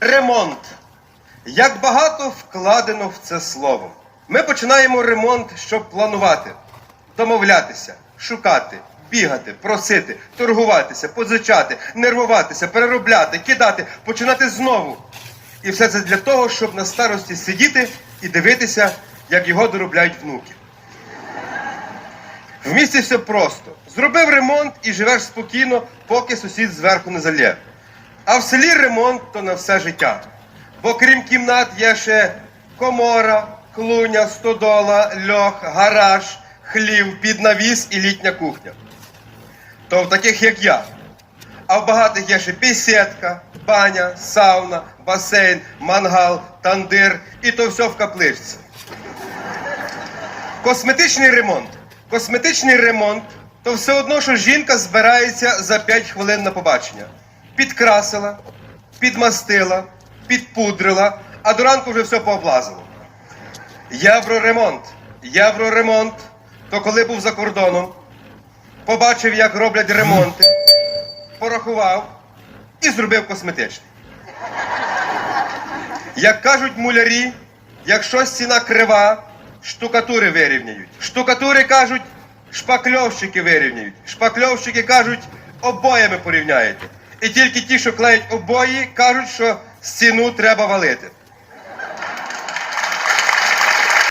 Ремонт. Як багато вкладено в це слово. Ми починаємо ремонт, щоб планувати, домовлятися, шукати, бігати, просити, торгуватися, позичати, нервуватися, переробляти, кидати, починати знову. І все це для того, щоб на старості сидіти і дивитися, як його доробляють внуки. В місті все просто. Зробив ремонт і живеш спокійно, поки сусід зверху не залє. А в селі ремонт то на все життя. Бо крім кімнат є ще комора, клуня, стодола, льох, гараж, хлів, піднавіс і літня кухня. То в таких, як я. А в багатих є ще бесідка, баня, сауна, басейн, мангал, тандир і то все в капличці. Косметичний ремонт. Косметичний ремонт то все одно, що жінка збирається за 5 хвилин на побачення. Підкрасила, підмастила, підпудрила, а до ранку вже все пооблазило. Євроремонт. Євроремонт. То коли був за кордоном, побачив, як роблять ремонти, порахував і зробив косметичний. Як кажуть мулярі, якщо стіна крива, штукатури вирівняють. Штукатури кажуть, шпакльовщики вирівняють. Шпакльовщики кажуть, обоями порівняєте. І тільки ті, що клеять обої, кажуть, що стіну треба валити.